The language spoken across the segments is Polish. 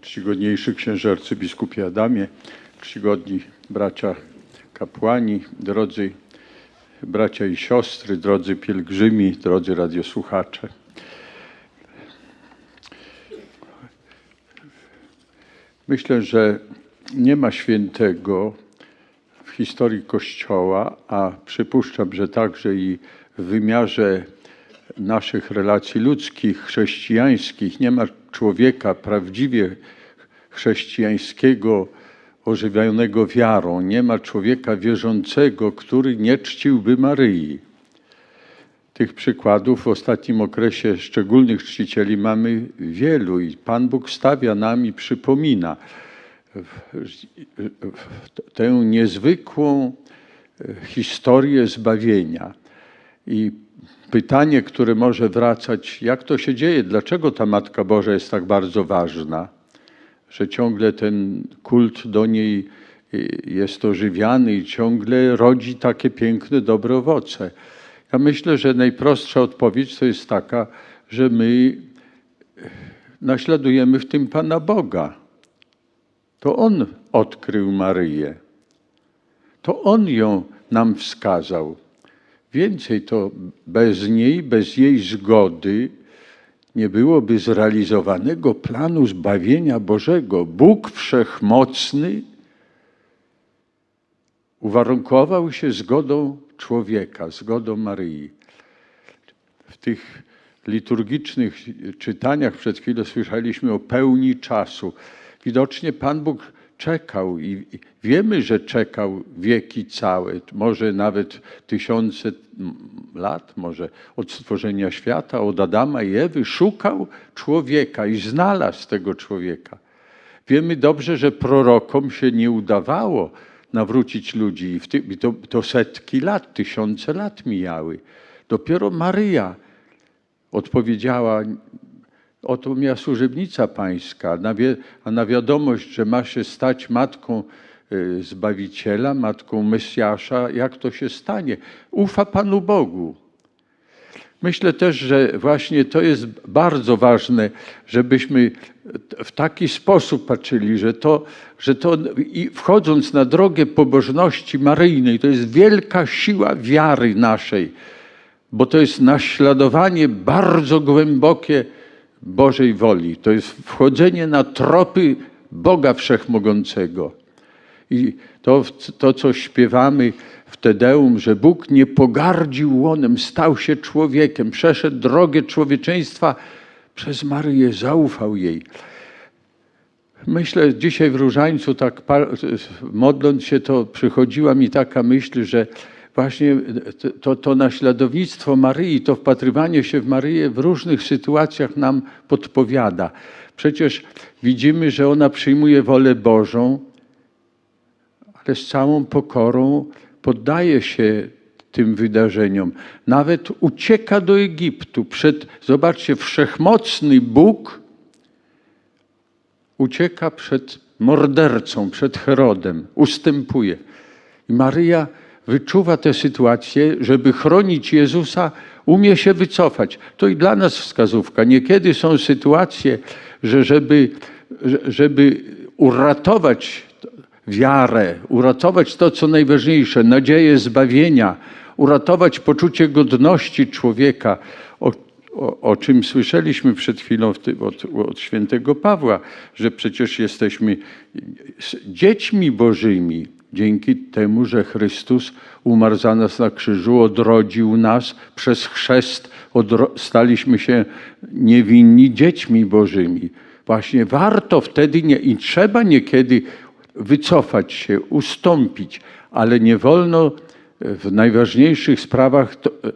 Czcigodniejszy księże arcybiskupie Adamie, czcigodni bracia kapłani, drodzy bracia i siostry, drodzy pielgrzymi, drodzy radiosłuchacze. Myślę, że nie ma świętego w historii Kościoła, a przypuszczam, że także i w wymiarze naszych relacji ludzkich, chrześcijańskich, nie ma człowieka prawdziwie chrześcijańskiego, ożywionego wiarą, nie ma człowieka wierzącego, który nie czciłby Maryi. Tych przykładów w ostatnim okresie szczególnych czcicieli mamy wielu i Pan Bóg stawia nam i przypomina tę niezwykłą e, historię zbawienia. I pytanie, które może wracać, jak to się dzieje, dlaczego ta Matka Boża jest tak bardzo ważna, że ciągle ten kult do niej y, jest ożywiany i ciągle rodzi takie piękne, dobre owoce. Ja myślę, że najprostsza odpowiedź to jest taka, że my naśladujemy w tym Pana Boga. To On odkrył Maryję. To On ją nam wskazał. Więcej to bez niej, bez jej zgody nie byłoby zrealizowanego planu zbawienia Bożego. Bóg Wszechmocny uwarunkował się zgodą człowieka, zgodą Maryi. W tych liturgicznych czytaniach przed chwilą słyszeliśmy o pełni czasu. Widocznie Pan Bóg czekał i wiemy, że czekał wieki całe, może nawet tysiące lat, może od stworzenia świata, od Adama i Ewy, szukał człowieka i znalazł tego człowieka. Wiemy dobrze, że prorokom się nie udawało nawrócić ludzi i, to, to setki lat, tysiące lat mijały. Dopiero Maryja odpowiedziała, Oto miała służebnica pańska, a na wiadomość, że ma się stać matką y, Zbawiciela, matką Mesjasza, jak to się stanie? Ufa Panu Bogu. Myślę też, że właśnie to jest bardzo ważne, żebyśmy w taki sposób patrzyli, że to, że to i wchodząc na drogę pobożności maryjnej, to jest wielka siła wiary naszej, bo to jest naśladowanie bardzo głębokie Bożej woli. To jest wchodzenie na tropy Boga Wszechmogącego. I to, to, co śpiewamy w Tedeum, że Bóg nie pogardził łonem, stał się człowiekiem, przeszedł drogę człowieczeństwa przez Maryję, zaufał jej. Myślę, dzisiaj w Różańcu, tak modląc się, to przychodziła mi taka myśl, że właśnie to, to naśladownictwo Maryi, to wpatrywanie się w Maryję w różnych sytuacjach nam podpowiada. Przecież widzimy, że ona przyjmuje wolę Bożą, ale z całą pokorą poddaje się tym wydarzeniom. Nawet ucieka do Egiptu. Przed, zobaczcie, wszechmocny Bóg ucieka przed mordercą, przed Herodem, ustępuje. I Maryja wyczuwa tę sytuację, żeby chronić Jezusa, umie się wycofać. To i dla nas wskazówka. Niekiedy są sytuacje, że żeby, żeby uratować wiarę, uratować to, co najważniejsze, nadzieję zbawienia, uratować poczucie godności człowieka, o, o, o czym słyszeliśmy przed chwilą od, od świętego Pawła, że przecież jesteśmy dziećmi Bożymi, dzięki temu, że Chrystus umarł za nas na krzyżu, odrodził nas przez chrzest, staliśmy się niewinni dziećmi Bożymi. Właśnie warto wtedy nie, i trzeba niekiedy wycofać się, ustąpić, ale nie wolno w najważniejszych sprawach to, e,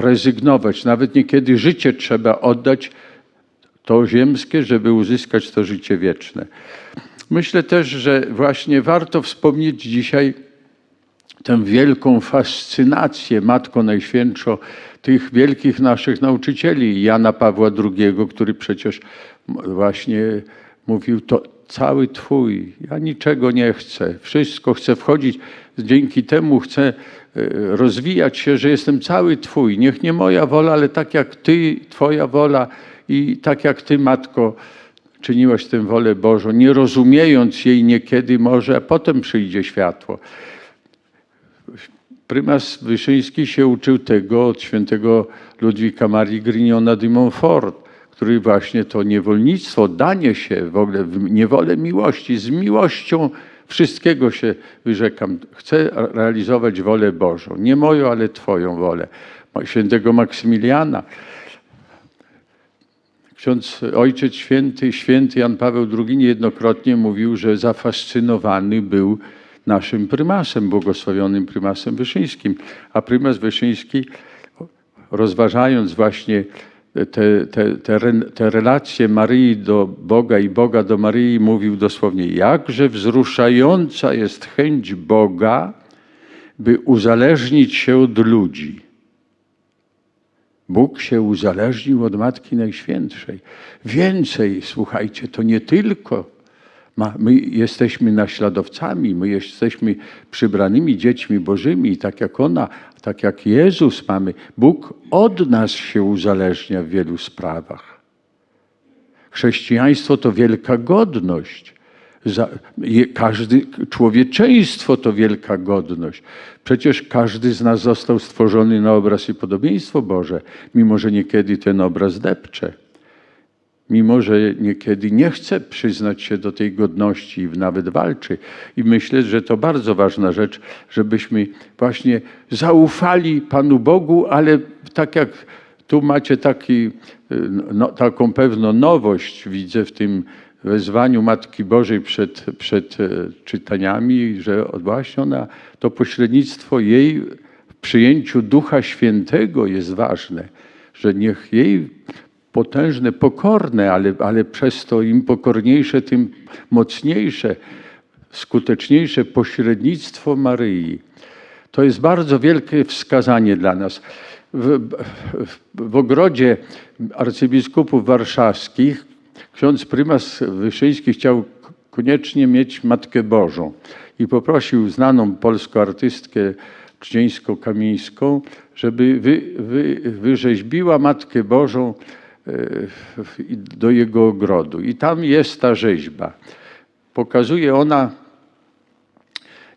rezygnować. Nawet niekiedy życie trzeba oddać, to ziemskie, żeby uzyskać to życie wieczne. Myślę też, że właśnie warto wspomnieć dzisiaj tę wielką fascynację Matko Najświętszo tych wielkich naszych nauczycieli, Jana Pawła II, który przecież właśnie mówił, to cały Twój, ja niczego nie chcę, wszystko chcę wchodzić, dzięki temu chcę rozwijać się, że jestem cały Twój. Niech nie moja wola, ale tak jak Ty, Twoja wola i tak jak Ty, Matko, czyniłaś tę wolę Bożą, nie rozumiejąc jej niekiedy może, a potem przyjdzie światło. Prymas Wyszyński się uczył tego od świętego Ludwika Marii Grignona de Montfort, który właśnie to niewolnictwo, danie się w ogóle w niewolę miłości, z miłością wszystkiego się wyrzekam. Chcę realizować wolę Bożą. Nie moją, ale Twoją wolę. Świętego Maksymiliana. Ksiądz Ojciec Święty, święty Jan Paweł II niejednokrotnie mówił, że zafascynowany był naszym prymasem, błogosławionym prymasem Wyszyńskim. A prymas Wyszyński, rozważając właśnie te, te, te, te relacje Maryi do Boga i Boga do Maryi, mówił dosłownie, jakże wzruszająca jest chęć Boga, by uzależnić się od ludzi. Bóg się uzależnił od Matki Najświętszej. Więcej, słuchajcie, to nie tylko my jesteśmy naśladowcami, my jesteśmy przybranymi dziećmi Bożymi, tak jak ona, tak jak Jezus mamy. Bóg od nas się uzależnia w wielu sprawach. Chrześcijaństwo to wielka godność. Każdy, człowieczeństwo to wielka godność. Przecież każdy z nas został stworzony na obraz i podobieństwo Boże, mimo że niekiedy ten obraz depcze. Mimo, że niekiedy nie chce przyznać się do tej godności i nawet walczy. I myślę, że to bardzo ważna rzecz, żebyśmy właśnie zaufali Panu Bogu, ale tak jak tu macie taki, no, taką pewną nowość, widzę w tym wezwaniu Matki Bożej przed, przed e, czytaniami, że właśnie ona, to pośrednictwo jej w przyjęciu Ducha Świętego jest ważne, że niech jej potężne, pokorne, ale, ale przez to im pokorniejsze, tym mocniejsze, skuteczniejsze pośrednictwo Maryi. To jest bardzo wielkie wskazanie dla nas. W, w, ogrodzie arcybiskupów warszawskich ksiądz prymas Wyszyński chciał koniecznie mieć Matkę Bożą i poprosił znaną polską artystkę czcieńsko-kamińską, żeby wy, wy, wyrzeźbiła Matkę Bożą do jego ogrodu. I tam jest ta rzeźba. Pokazuje ona,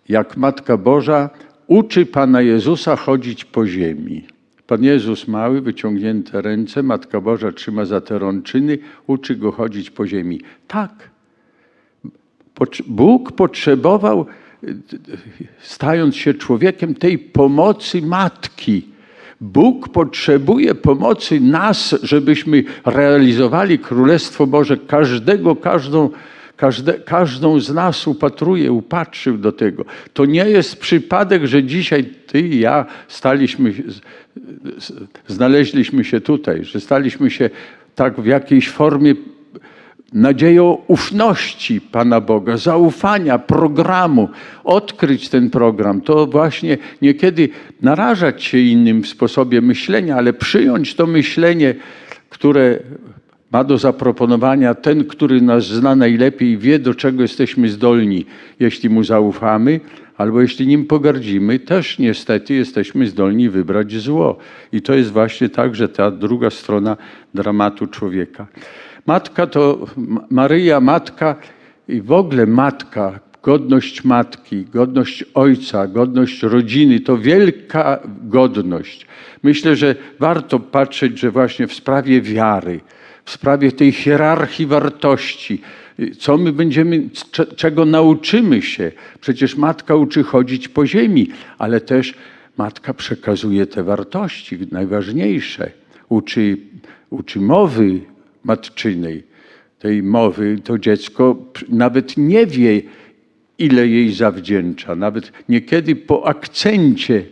jak Matka Boża uczy Pana Jezusa chodzić po ziemi. Pan Jezus mały, wyciągnięte ręce, Matka Boża trzyma za te rączyny, uczy go chodzić po ziemi. Tak. Bóg potrzebował, stając się człowiekiem, tej pomocy matki Bóg potrzebuje pomocy nas, żebyśmy realizowali Królestwo Boże. Każdego, każdą, każde, każdą z nas upatruje, upatrzył do tego. To nie jest przypadek, że dzisiaj ty i ja staliśmy, znaleźliśmy się tutaj, że staliśmy się tak w jakiejś formie nadzieją ufności Pana Boga, zaufania, programu, odkryć ten program, to właśnie niekiedy narażać się innym w sposobie myślenia, ale przyjąć to myślenie, które ma do zaproponowania ten, który nas zna najlepiej, wie do czego jesteśmy zdolni, jeśli mu zaufamy, albo jeśli nim pogardzimy, też niestety jesteśmy zdolni wybrać zło. I to jest właśnie także ta druga strona dramatu człowieka. Matka to Maryja, matka i w ogóle matka, godność matki, godność ojca, godność rodziny to wielka godność. Myślę, że warto patrzeć, że właśnie w sprawie wiary, w sprawie tej hierarchii wartości, co my będziemy, czego nauczymy się. Przecież matka uczy chodzić po ziemi, ale też matka przekazuje te wartości najważniejsze. Uczy, uczy mowy, matczynej, tej mowy, to dziecko nawet nie wie, ile jej zawdzięcza. Nawet niekiedy po akcencie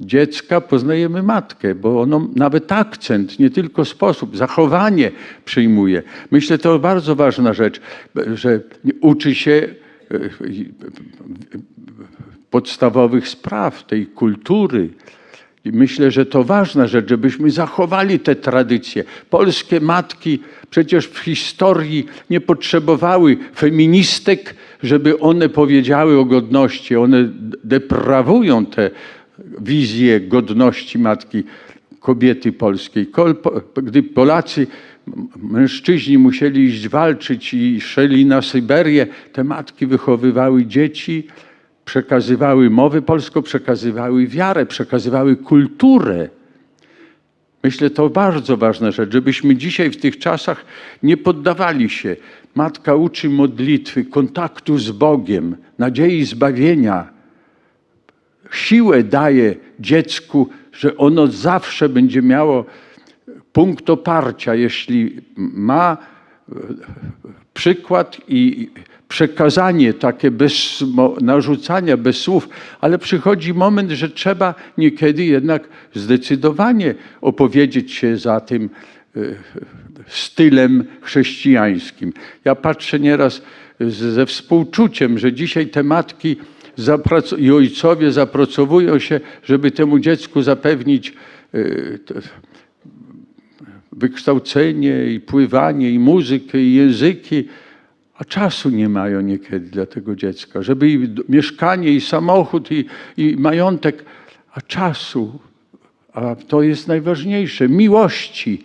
dziecka poznajemy matkę, bo ono nawet akcent, nie tylko sposób, zachowanie przyjmuje. Myślę, to bardzo ważna rzecz, że uczy się e, podstawowych spraw, tej kultury, i myślę, że to ważna rzecz, żebyśmy zachowali te tradycje. Polskie matki przecież w historii nie potrzebowały feministek, żeby one powiedziały o godności. One deprawują te wizje godności matki. kobiety polskiej. Gdy Polacy, mężczyźni musieli iść walczyć i szli na Syberię, te matki wychowywały dzieci, przekazywały mowę polską, przekazywały wiarę, przekazywały kulturę. Myślę, to bardzo ważna rzecz, żebyśmy dzisiaj w tych czasach nie poddawali się. Matka uczy modlitwy, kontaktu z Bogiem, nadziei zbawienia. Siłę daje dziecku, że ono zawsze będzie miało punkt oparcia, jeśli ma e, przykład i przekazanie takie bez narzucania, bez słów, ale przychodzi moment, że trzeba niekiedy jednak zdecydowanie opowiedzieć się za tym e, stylem chrześcijańskim. Ja patrzę nieraz ze współczuciem, że dzisiaj te matki i ojcowie zapracowują się, żeby temu dziecku zapewnić e, wykształcenie i pływanie, i muzykę, i języki, a czasu nie mają niekiedy dla tego dziecka, żeby i mieszkanie, i samochód, i, i majątek, a czasu, a to jest najważniejsze, miłości,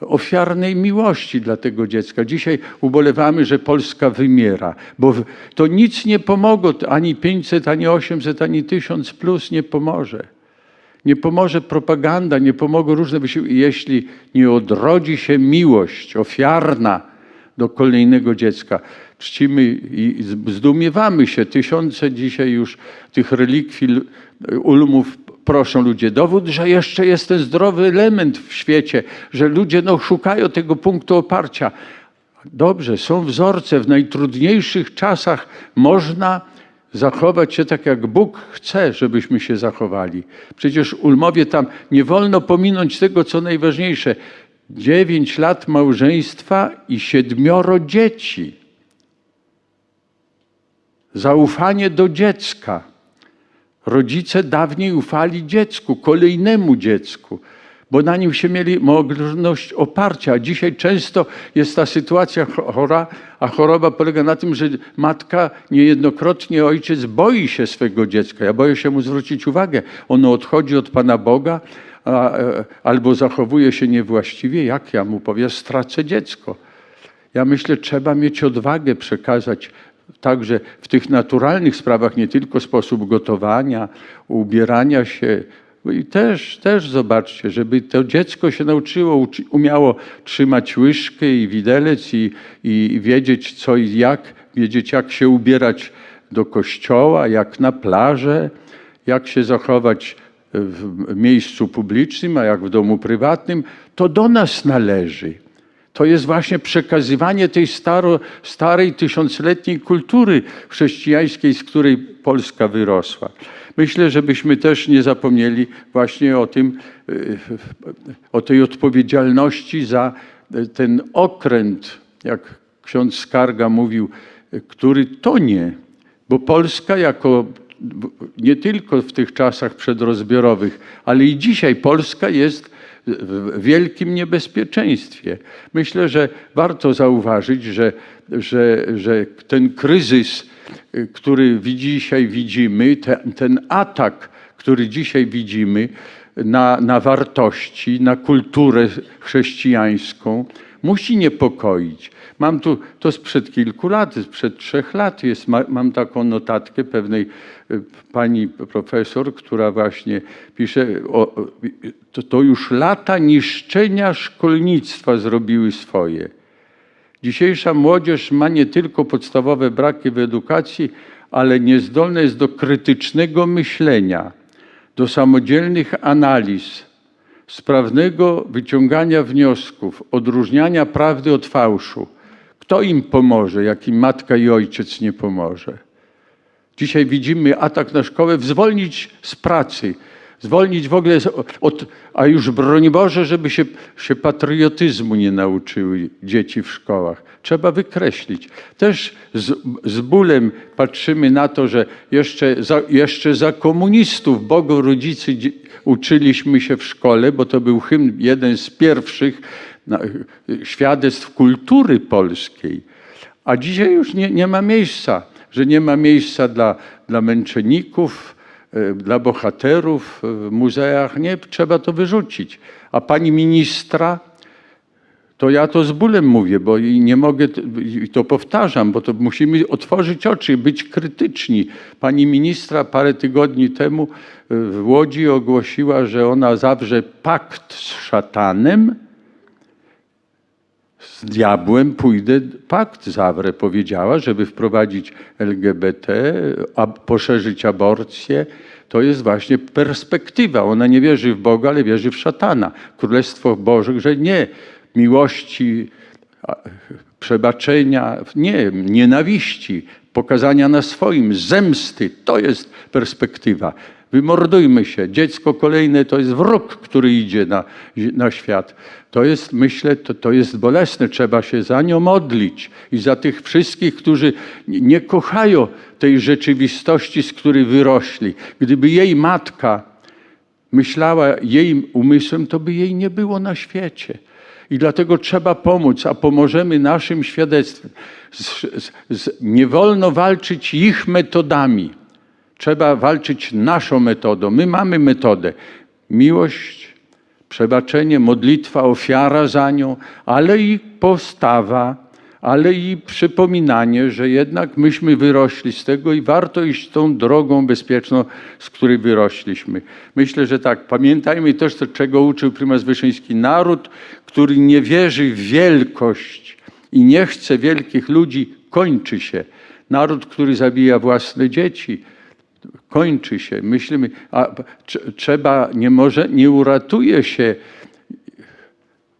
ofiarnej miłości dla tego dziecka. Dzisiaj ubolewamy, że Polska wymiera, bo to nic nie pomogło, ani 500, ani 800, ani 1000 plus nie pomoże. Nie pomoże propaganda, nie pomogą różne wysiłki, jeśli nie odrodzi się miłość ofiarna do kolejnego dziecka. Czcimy i zdumiewamy się. Tysiące dzisiaj już tych relikwii, ulmów proszą ludzie. Dowód, że jeszcze jest ten zdrowy element w świecie, że ludzie no, szukają tego punktu oparcia. Dobrze, są wzorce. W najtrudniejszych czasach można zachować się tak, jak Bóg chce, żebyśmy się zachowali. Przecież Ulmowie tam nie wolno pominąć tego, co najważniejsze. Dziewięć lat małżeństwa i siedmioro dzieci. Zaufanie do dziecka. Rodzice dawniej ufali dziecku, kolejnemu dziecku, bo na nim się mieli możliwość oparcia. A dzisiaj często jest ta sytuacja chora, a choroba polega na tym, że matka niejednokrotnie ojciec boi się swego dziecka. Ja boję się mu zwrócić uwagę. Ono odchodzi od Pana Boga a, e, albo zachowuje się niewłaściwie. Jak ja mu powiem, stracę dziecko. Ja myślę, trzeba mieć odwagę przekazać także w tych naturalnych sprawach, nie tylko sposób gotowania, ubierania się. I też, też zobaczcie, żeby to dziecko się nauczyło, uczy- umiało trzymać łyżkę i widelec i, i wiedzieć co i jak, wiedzieć jak się ubierać do kościoła, jak na plażę, jak się zachować w miejscu publicznym, a jak w domu prywatnym, to do nas należy. To jest właśnie przekazywanie tej staro, starej, tysiącletniej kultury chrześcijańskiej, z której Polska wyrosła. Myślę, żebyśmy też nie zapomnieli właśnie o tym, y, o tej odpowiedzialności za ten okręt, jak ksiądz Skarga mówił, który tonie, bo Polska jako nie tylko w tych czasach przedrozbiorowych, ale i dzisiaj Polska jest w wielkim niebezpieczeństwie. Myślę, że warto zauważyć, że, że, że ten kryzys, y, który dzisiaj widzimy, te, ten atak, który dzisiaj widzimy na, na wartości, na kulturę chrześcijańską, musi niepokoić. Mam tu, to sprzed kilku lat, sprzed trzech lat jest, ma, mam taką notatkę pewnej y, pani profesor, która właśnie pisze, o, to, to już lata niszczenia szkolnictwa zrobiły swoje. Dzisiejsza młodzież ma nie tylko podstawowe braki w edukacji, ale niezdolna jest do krytycznego myślenia, do samodzielnych analiz, sprawnego wyciągania wniosków, odróżniania prawdy od fałszu. Kto im pomoże, jak im matka i ojciec nie pomoże? Dzisiaj widzimy atak na szkołę, zwolnić z pracy, zwolnić w ogóle od, a już broń Boże, żeby się, się patriotyzmu nie nauczyły dzieci w szkołach. Trzeba wykreślić. Też z, z bólem patrzymy na to, że jeszcze za, jeszcze za komunistów Bogu rodzicy uczyliśmy się w szkole, bo to był hymn jeden z pierwszych na, świadectw kultury polskiej. A dzisiaj już nie, nie ma miejsca, że nie ma miejsca dla, dla męczenników, dla bohaterów w muzeach. Nie, trzeba to wyrzucić. A pani ministra, to ja to z bólem mówię, bo i nie mogę, i to powtarzam, bo to musimy otworzyć oczy, być krytyczni. Pani ministra parę tygodni temu e, w Łodzi ogłosiła, że ona zawrze pakt z szatanem, z diabłem pójdę, pakt zawrę, powiedziała, żeby wprowadzić LGBT, a poszerzyć aborcję. To jest właśnie perspektywa. Ona nie wierzy w Boga, ale wierzy w szatana. Królestwo Boże, że nie miłości, przebaczenia, nie, nienawiści, pokazania na swoim, zemsty. To jest perspektywa. Wymordujmy się. Dziecko kolejne to jest wróg, który idzie na, na świat. To jest, myślę, to, to jest bolesne. Trzeba się za nią modlić i za tych wszystkich, którzy nie- kochają tej rzeczywistości, z której wyrośli. Gdyby jej matka myślała jej umysłem, to by jej nie było na świecie. I dlatego trzeba pomóc, a pomożemy naszym świadectwem. Z, z, z, nie wolno walczyć ich metodami. Trzeba walczyć naszą metodą. My mamy metodę. Miłość, przebaczenie, modlitwa, ofiara za nią, ale i postawa, ale i przypominanie, że jednak myśmy wyrośli z tego i warto iść tą drogą bezpieczną, z której wyrośliśmy. Myślę, że tak. Pamiętajmy też, to, czego uczył prymas Wyszyński. Naród, który nie wierzy w wielkość i nie chce wielkich ludzi, kończy się. Naród, który zabija własne dzieci, kończy się. Myślimy, a trze- trzeba, nie może, nie uratuje się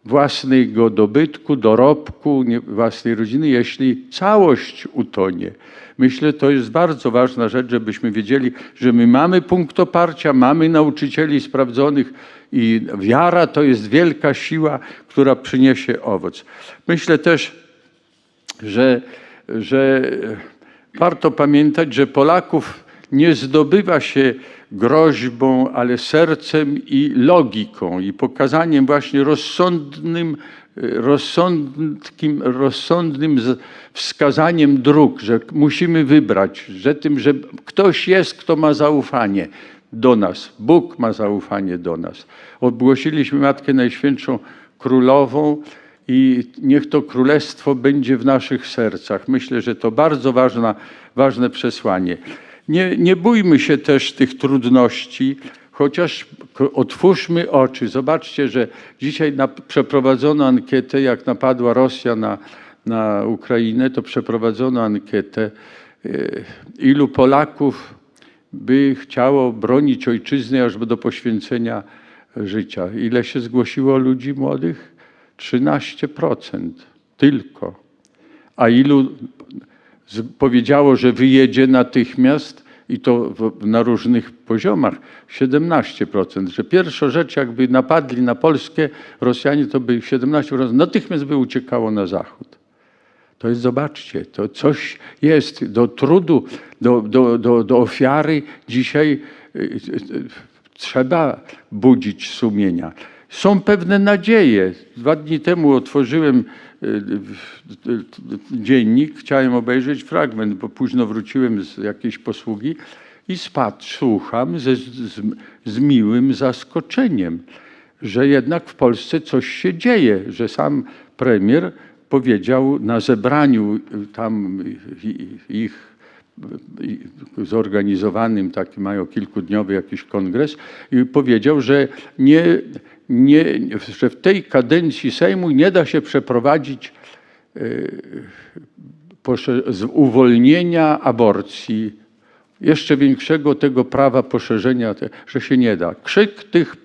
własnego dobytku, dorobku, nie, własnej rodziny, jeśli całość utonie. Myślę, to jest bardzo ważna rzecz, żebyśmy wiedzieli, że my mamy punkt oparcia, mamy nauczycieli sprawdzonych i wiara to jest wielka siła, która przyniesie owoc. Myślę też, że, że warto pamiętać, że Polaków nie zdobywa się groźbą, ale sercem i logiką i pokazaniem właśnie rozsądnym, rozsądkim, rozsądnym z- wskazaniem dróg, że musimy wybrać, że tym, że ktoś jest, kto ma zaufanie do nas. Bóg ma zaufanie do nas. Ogłosiliśmy Matkę Najświętszą Królową i niech to królestwo będzie w naszych sercach. Myślę, że to bardzo ważna, ważne przesłanie. Nie, nie bójmy się też tych trudności, chociaż otwórzmy oczy. Zobaczcie, że dzisiaj na, przeprowadzono ankietę, jak napadła Rosja na, na Ukrainę, to przeprowadzono ankietę, e, ilu Polaków by chciało bronić ojczyzny aż do poświęcenia życia. Ile się zgłosiło ludzi młodych? 13% tylko. A ilu powiedziało, że wyjedzie natychmiast i to na różnych poziomach 17%, że pierwsza rzecz, jakby napadli na Polskę Rosjanie, to by 17% natychmiast by uciekało na zachód. To jest, zobaczcie, to coś jest do trudu, do, do, do, do ofiary. Dzisiaj y, y, trzeba budzić sumienia. Są pewne nadzieje. Dwa dni temu otworzyłem dziennik, chciałem obejrzeć fragment, bo późno wróciłem z jakiejś posługi i spadł, słucham ze, z, z miłym zaskoczeniem, że jednak w Polsce coś się dzieje, że sam premier powiedział na zebraniu y, tam ich zorganizowanym, taki mają kilkudniowy jakiś kongres i powiedział, że, nie, nie, że w tej kadencji Sejmu nie da się przeprowadzić posze- z uwolnienia aborcji, jeszcze większego tego prawa poszerzenia, że się nie da. Krzyk tych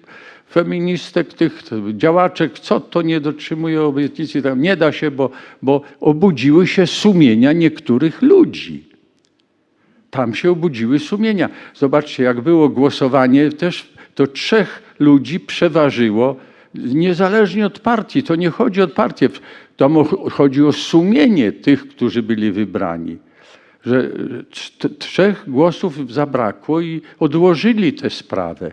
feministek, tych działaczek, co to nie dotrzymuje obietnicy, tam nie da się, bo, bo obudziły się sumienia niektórych ludzi. Tam się obudziły sumienia. Zobaczcie, jak było głosowanie, też to trzech ludzi przeważyło, niezależnie od partii. To nie chodzi o partię, tam o- chodzi o sumienie tych, którzy byli wybrani. Że trzech głosów zabrakło i odłożyli tę sprawę.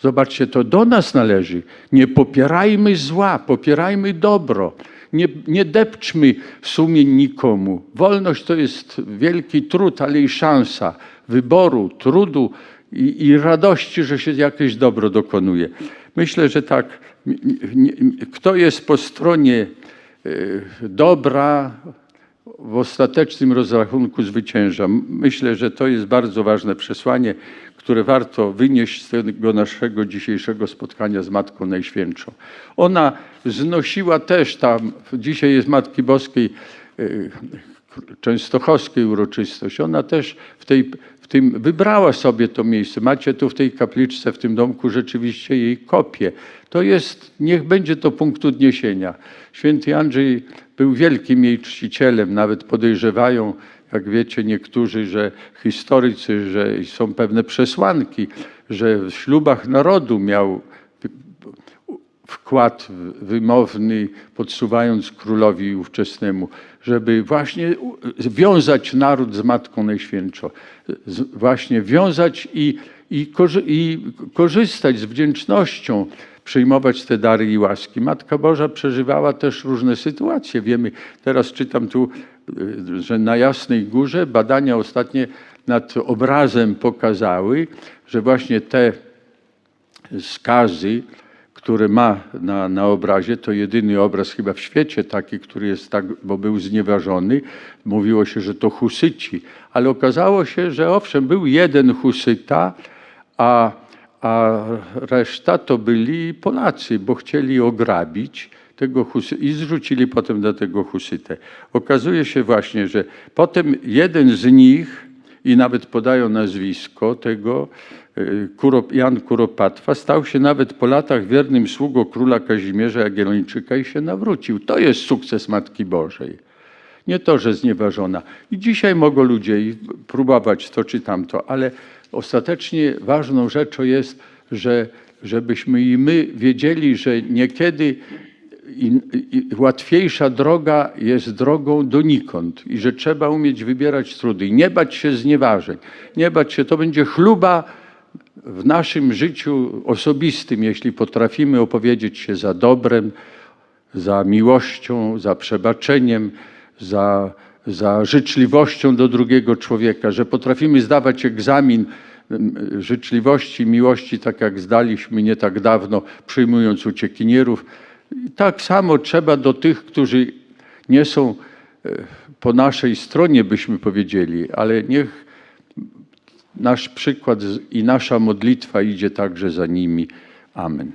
Zobaczcie, to do nas należy. Nie popierajmy zła, popierajmy dobro. Nie, nie depczmy sumień nikomu. Wolność to jest wielki trud, ale i szansa wyboru, trudu i, i radości, że się jakieś dobro dokonuje. Myślę, że tak, kto jest po stronie y, dobra, w ostatecznym rozrachunku zwycięża. Myślę, że to jest bardzo ważne przesłanie, które warto wynieść z tego naszego dzisiejszego spotkania z Matką Najświętszą. Ona znosiła też tam, dzisiaj jest Matki Boskiej y, częstochowskiej uroczystość, ona też w, tej, tym wybrała sobie to miejsce. Macie tu w tej kapliczce, w tym domku rzeczywiście jej kopię. To jest, niech będzie to punkt odniesienia. Święty Andrzej był wielkim jej czcicielem, nawet podejrzewają, jak wiecie niektórzy, że historycy, że są pewne przesłanki, że w ślubach narodu miał wkład wymowny, podsuwając królowi ówczesnemu, żeby właśnie wiązać naród z Matką Najświętszą. Właśnie wiązać i, i, i korzystać z wdzięcznością, przyjmować te dary i łaski. Matka Boża przeżywała też różne sytuacje. Wiemy, teraz czytam tu, y, że na Jasnej Górze badania ostatnie nad obrazem pokazały, że właśnie te skazy, które ma na, na obrazie, to jedyny obraz chyba w świecie taki, który jest tak, bo był znieważony. Mówiło się, że to husyci, ale okazało się, że owszem, był jeden husyta, a, a reszta to byli Polacy, bo chcieli ograbić tego husy i zrzucili potem na tego husytę. Okazuje się właśnie, że potem jeden z nich i nawet podają nazwisko tego, Jan Kuropatwa, stał się nawet po latach wiernym sługą króla Kazimierza Jagiellończyka i się nawrócił. To jest sukces Matki Bożej. Nie to, że znieważona. I dzisiaj mogą ludzie próbować to czy tamto, ale ostatecznie ważną rzeczą jest, że, żebyśmy i my wiedzieli, że niekiedy i, i łatwiejsza droga jest drogą donikąd i że trzeba umieć wybierać trudy i nie bać się znieważeń. Nie bać się, to będzie chluba w naszym życiu osobistym, jeśli potrafimy opowiedzieć się za dobrem, za miłością, za przebaczeniem, za, za życzliwością do drugiego człowieka, że potrafimy zdawać egzamin życzliwości, miłości, tak jak zdaliśmy nie tak dawno, przyjmując uciekinierów. Tak samo trzeba do tych, którzy nie są e, po naszej stronie, byśmy powiedzieli, ale niech nasz przykład i nasza modlitwa idzie także za nimi. Amen.